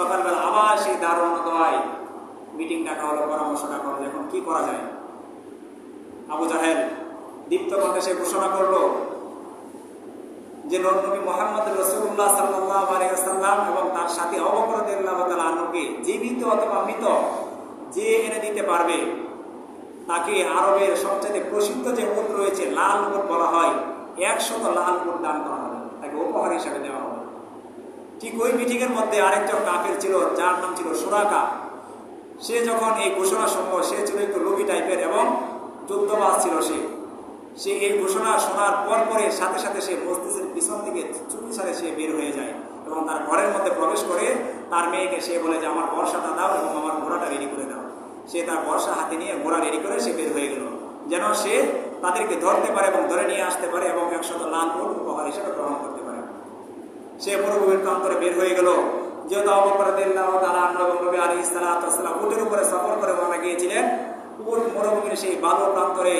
সকালবেলা আবার সেই দারুণ দোয়ায় মিটিং ডাকা হলো, পরামর্শ ডাকা হলো, এখন কি করা যায়? আবু জাহেল দীপ্ত কণ্ঠে সে ঘোষণা করল যে নবী মোহাম্মদ রসুল্লাহ সাল্লাহ এবং তার সাথে অবকরদুল্লাহ আনুকে জীবিত অথবা মৃত যে এনে দিতে পারবে, তাকে আরবের সবচেয়ে প্রসিদ্ধ যে উট রয়েছে লাল উট বলা হয়, একশত লাল উট দান করা হবে। তাকে উপহার হিসাবে দেওয়া হবে। ঠিক ওই মিটিংয়ের মধ্যে আরেকজন কাফের ছিল, যার নাম ছিল সুরাকা। সে যখন এই ঘোষণা সম্ভব সে ছিল একটু লোভী টাইপের এবং যুদ্ধবাজ ছিল সে। সে এই ঘোষণা শোনার পর পরে সাথে সাথে সে মস্তিষ্কের পিছন থেকে চুপি সাথে সে বের হয়ে যায় এবং তার ঘরের মধ্যে প্রবেশ করে তার মেয়েকে সে বলে যে, আমার বর্ষাটা দাও এবং আমার ঘোড়াটা রেডি করে দাও। সে তার বর্ষা হাতে নিয়ে ঘোড়া রেডি করে সে বের হয়ে গেল। যেন সে তাদেরকে ধরতে পারে এবং ধরে নিয়ে আসতে পারে এবং একশত লাল উপহার হিসেবে গ্রহণ করতে পারে। সে মরুভূমির প্রান্তরে বের হয়ে গেল। যেহেতু অবকরদিল্লাহ তারা নবী আলী ইসলাম উটের উপরে সফর করে মারা গিয়েছিলেন, উট মরুভূমির সেই বালু প্রান্তরে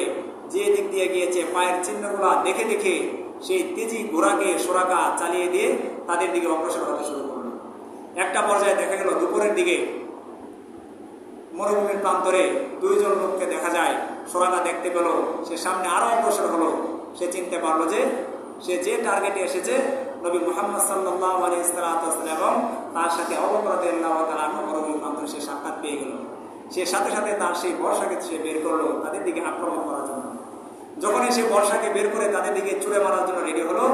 যে দিক দিয়ে গিয়েছে, পায়ের চিহ্নগুলা দেখে দেখে সেই তেজি ঘোড়াকে, সোরাকা চালিয়ে দিয়ে তাদের দিকে অগ্রসর হতে শুরু করল। একটা পর্যায়ে দেখা গেল দুপুরের দিকে। মরুভূমির প্রান্তরে দুইজন লোককে দেখা যায়, সোরাকা দেখতে পেল, সে সামনে আরও অগ্রসর হলো। সে চিনতে পারল যে, সে যে টার্গেটে এসেছে নবী মোহাম্মদ সাল্লাহ আলী এবং তার সাথে মরুভূমির প্রান্তরে সে সাক্ষাৎ পেয়ে গেল। সে সাথে সাথে তার সেই বর্ষাকে সে বের করল তাদের দিকে আক্রমণ করার জন্য। যখনই সে বর্ষাকে বের করে তাদের দিকে চুড়ে মারার জন্য রেডি হলো,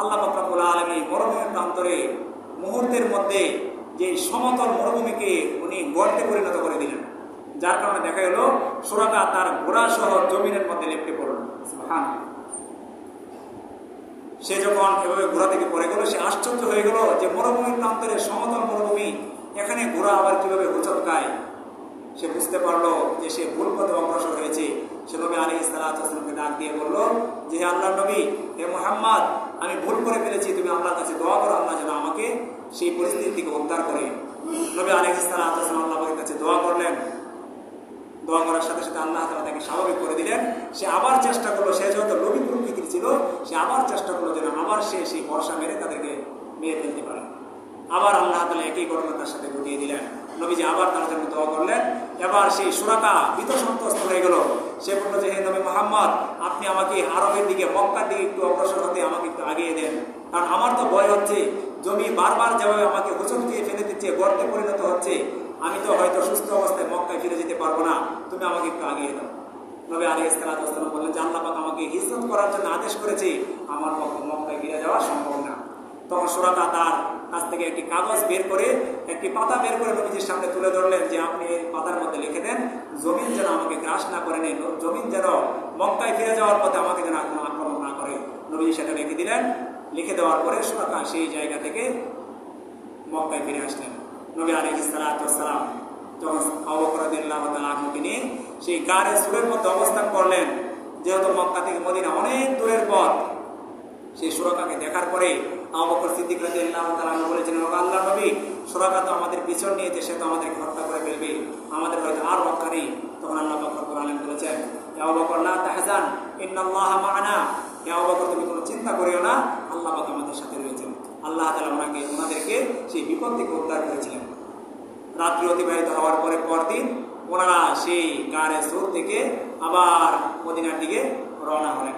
আল্লাহ ফকরাবুল আলমী মরুভূমির প্রান্তরে মুহূর্তের মধ্যে যে সমতল মরুভূমিকে উনি গর্তে পরিণত করে দিলেন। যার কারণে দেখা গেল সোরাকা তার ঘোড়া সহ জমিনের মধ্যে লেপটে পড়ল। হান সে যখন এভাবে ঘোড়া থেকে পড়ে গেল, সে আশ্চর্য হয়ে গেল যে মরুভূমির প্রান্তরে সমতল মরুভূমি, এখানে ঘোড়া আবার কীভাবে হোচটকায় সে বুঝতে পারল যে সে ভুল পথে অগ্রসর হয়েছে। সে নবী আলী ইসলামকে ডাক দিয়ে বলল, যে আল্লাহ নবী, হে মোহাম্মদ, আমি ভুল করে ফেলেছি, তুমি আল্লাহর কাছে দোয়া করো, আল্লাহ যেন আমাকে সেই পরিস্থিতি থেকে উদ্ধার করে। নবী আলী ইসলাম আল্লাহের কাছে দোয়া করলেন দোয়া করার সাথে সাথে আল্লাহ তালা তাকে স্বাভাবিক করে দিলেন। সে আবার চেষ্টা করল, সে যেহেতু নবী প্রকৃতির ছিল, সে আবার চেষ্টা করল যেন আবার সে সেই বর্ষা মেরে তাদেরকে মেরে ফেলতে পারে। আবার আল্লাহ তালা একই ঘটনা তার সাথে ঘটিয়ে দিলেন। নবীজি আবার তার জন্য দোয়া করলেন। এবার সেই সুরাকা ভীত সন্ত্রস্ত হয়ে গেল। সে বলল যে, হে নবী মোহাম্মদ, আপনি আমাকে আরবের দিকে, মক্কার দিকে একটু অগ্রসর হতে আমাকে একটু আগিয়ে দেন। কারণ আমার তো ভয় হচ্ছে, জমি বারবার যেভাবে আমাকে হোচট দিয়ে ফেলে দিচ্ছে, গর্তে পরিণত হচ্ছে, আমি তো হয়তো সুস্থ অবস্থায় মক্কায় ফিরে তুমি আমাকে একটু আগিয়ে দাও। নবী আলী ইসলাম বললেন যে আল্লাহ পাক আমাকে হিজরত করার জন্য আদেশ করেছে, আমার পক্ষে মক্কায় ফিরে যাওয়া সম্ভব না। তখন সুরাতা তার কাছ থেকে একটি কাগজ বের করে, একটি পাতা বের করে নবীজির সামনে তুলে ধরলেন যে, আপনি এই পাতার মধ্যে লিখে দেন, জমিন যেন আমাকে গ্রাস না করে নেই জমিন যেন মক্কায় ফিরে যাওয়ার পথে আমাকে যেন কোনো আক্রমণ না করে। নবীজি সেটা লিখে দিলেন। লিখে দেওয়ার পরে সুরাতা সেই জায়গা থেকে মক্কায় ফিরে আসলেন। নবী আলী ইসালাতাম সেই মধ্যে অবস্থান করলেন, যেহেতু অনেক দূরের সেই সুরকাকে দেখার পরে তো আমাদের পিছন নিয়েছে, সে তো আমাদেরকে হত্যা করে ফেলবে, আমাদের হয়তো আর রক্ষা নেই। তখন আল্লাহ বলেছেন তুমি কোনো চিন্তা করিও না, আল্লাহ আমাদের সাথে রয়েছেন। আল্লাহ তালা ওনাকে, ওনাদেরকে সেই বিপদ থেকে উদ্ধার করেছিলেন। রাত্রি অতিবাহিত হওয়ার পরে পরদিন ওনারা সেই গানের সুর থেকে আবার মদিনার দিকে রওনা হলেন।